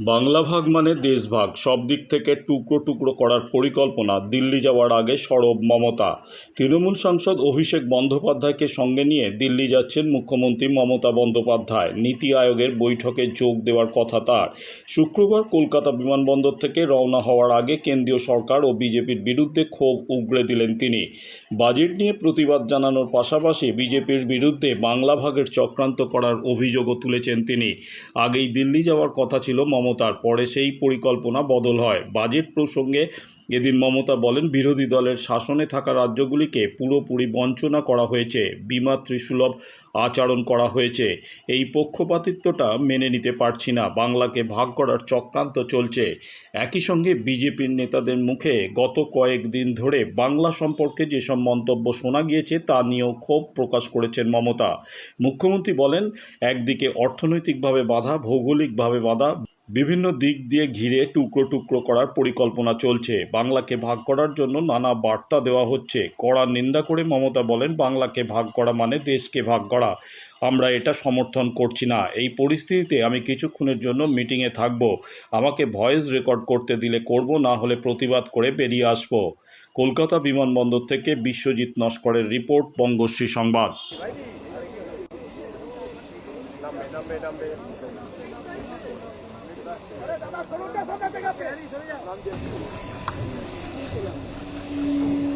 বাংলা ভাগ মানে দেশভাগ সব দিক থেকে টুকরো টুকরো করার পরিকল্পনা দিল্লি যাওয়ার আগে সরব মমতা। তৃণমূল সাংসদ অভিষেক বন্দ্যোপাধ্যায়কে সঙ্গে নিয়ে দিল্লি যাচ্ছেন মুখ্যমন্ত্রী মমতা বন্দ্যোপাধ্যায়। নীতি আয়োগের বৈঠকে যোগ দেওয়ার কথা তার। শুক্রবার কলকাতা বিমানবন্দর থেকে রওনা হওয়ার আগে কেন্দ্রীয় সরকার ও বিজেপির বিরুদ্ধে ক্ষোভ উগরে দিলেন তিনি। বাজেট নিয়ে প্রতিবাদ জানানোর পাশাপাশি বিজেপির বিরুদ্ধে বাংলা ভাগের চক্রান্ত করার অভিযোগও তুলেছেন তিনি। আগেই দিল্লি যাওয়ার কথা ছিল মমতার পরে সেই পরিকল্পনা বদল হয়। বাজেট প্রসঙ্গে এদিন মমতা বলেন, বিরোধী দলের শাসনে থাকা রাজ্যগুলিকে পুরোপুরি বঞ্চনা করা হয়েছে বিমাতৃসুলভ আচরণ করা হয়েছে। এই পক্ষপাতিত্বটা মেনে নিতে পারছি না, বাংলাকে ভাগ করার চক্রান্ত চলছে। একই সঙ্গে বিজেপির নেতাদের মুখে গত কয়েকদিন ধরে বাংলা সম্পর্কে যেসব মন্তব্য শোনা গিয়েছে, তা নিয়েও ক্ষোভ প্রকাশ করেছেন মমতা। মুখ্যমন্ত্রী বলেন, একদিকে অর্থনৈতিকভাবে বাধা, ভৌগোলিকভাবে বাধা বিভিন্ন দিক দিয়ে ঘিরে টুকরো টুকরো করার পরিকল্পনা চলছে। বাংলাকে ভাগ করার জন্য নানা বার্তা দেওয়া হচ্ছে। কড়া নিন্দা করে মমতা বলেন, বাংলাকে ভাগ করা মানে দেশকে ভাগ করা। আমরা এটা সমর্থন করছি না। এই পরিস্থিতিতে আমি কিছুক্ষণের জন্য মিটিংয়ে থাকব। আমাকে ভয়েস রেকর্ড করতে দিলে করব, না হলে প্রতিবাদ করে বেরিয়ে আসব। কলকাতা বিমানবন্দর থেকে বিশ্বজিৎ নস্করের রিপোর্ট, বঙ্গশ্রী সংবাদ। দাদা থেকে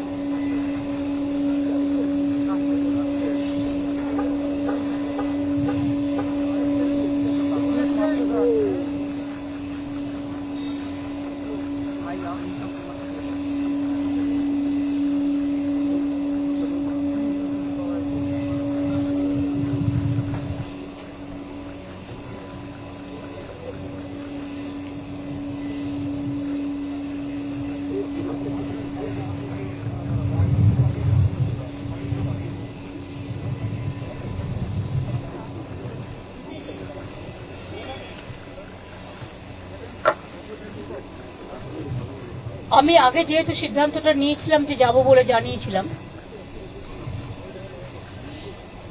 আমি আগে যেহেতু সিদ্ধান্তটা নিয়েছিলাম যে যাব বলে জানিয়েছিলাম,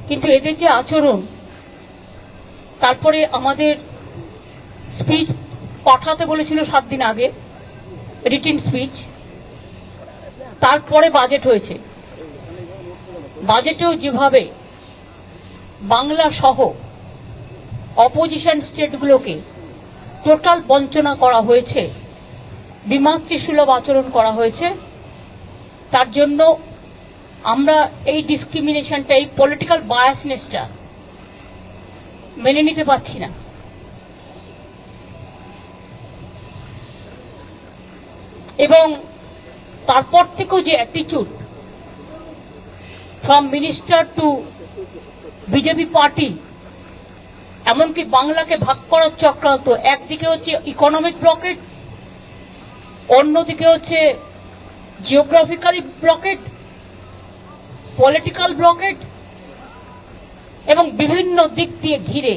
কিন্তু এদের যে আচরণ, তারপরে আমাদের স্পিচ পাঠাতে বলেছিল সাত দিন আগে রিটিন স্পিচ তারপরে বাজেট হয়েছে। বাজেটেও যেভাবে বাংলা সহ অপোজিশন স্টেটগুলোকে টোটাল বঞ্চনা করা হয়েছে বিমাতৃসুলভ আচরণ করা হয়েছে। তার জন্য আমরা এই ডিসক্রিমিনেশনটা এই পলিটিক্যাল বায়াসনেসটা মেনে নিতে পারছি না। এবং তারপর থেকেও যে অ্যাটিচিউড from minister to BJP party এমনকি বাংলাকে ভাগ করার চক্রান্ত, একদিকে হচ্ছে ইকোনমিক ব্লকেট অন্যদিকে হচ্ছে জিওগ্রাফিক্যালি ব্লকেট পলিটিক্যাল ব্লকেট এবং বিভিন্ন দিক দিয়ে ঘিরে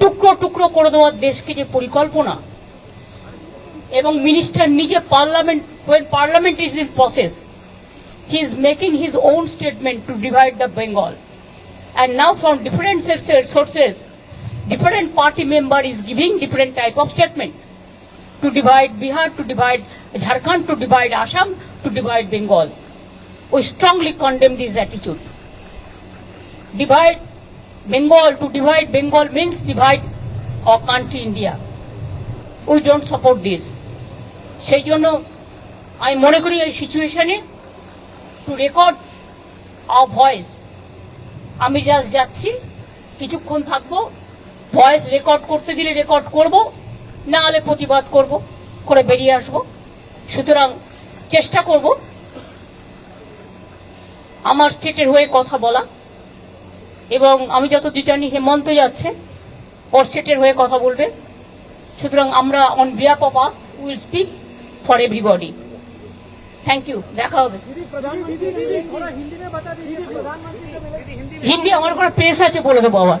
টুকরো টুকরো করে দেওয়ার দেশকে যে পরিকল্পনা এবং মিনিস্টার নিজে parliament parliament is in process he is making his own statement to divide the Bengal and now from different sources different party member is giving different type of statement to divide Bihar, to divide Jharkhand, to divide Assam, to divide Bengal. We strongly condemn this attitude. Divide Bengal, to divide Bengal means divide our country India. We don't support this. সেই জন্য আমি মনে করি এই সিচুয়েশনে to record our voice আমি just যাচ্ছি কিছুক্ষণ থাকব ভয়েস রেকর্ড করতে দিলে রেকর্ড করব না হলে প্রতিবাদ করব, করে বেরিয়ে আসব। সুতরাং চেষ্টা করব আমার স্টেটের হয়ে কথা বলা এবং আমি যত জানি হেমন্ত যাচ্ছে, ওর স্টেটের হয়ে কথা বলবে। সুতরাং আমরা on behalf of us will speak for everybody thank you দেখা হবে। হিন্দি, আমার কোনো প্রেস আছে বলে দেবো আবার।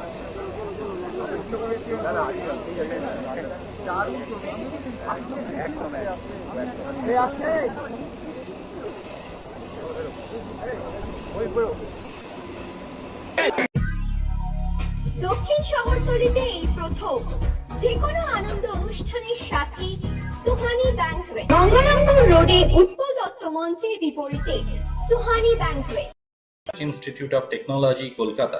দক্ষিণ শহরতলিতে এই প্রথম যে কোনো আনন্দ অনুষ্ঠানের সাথে সুহানি ব্যাংকুয়েট। গঙ্গারামপুর রোডে উৎপল দত্ত মঞ্চের বিপরীতে Suhani banquet. Institute of Technology, Kolkata,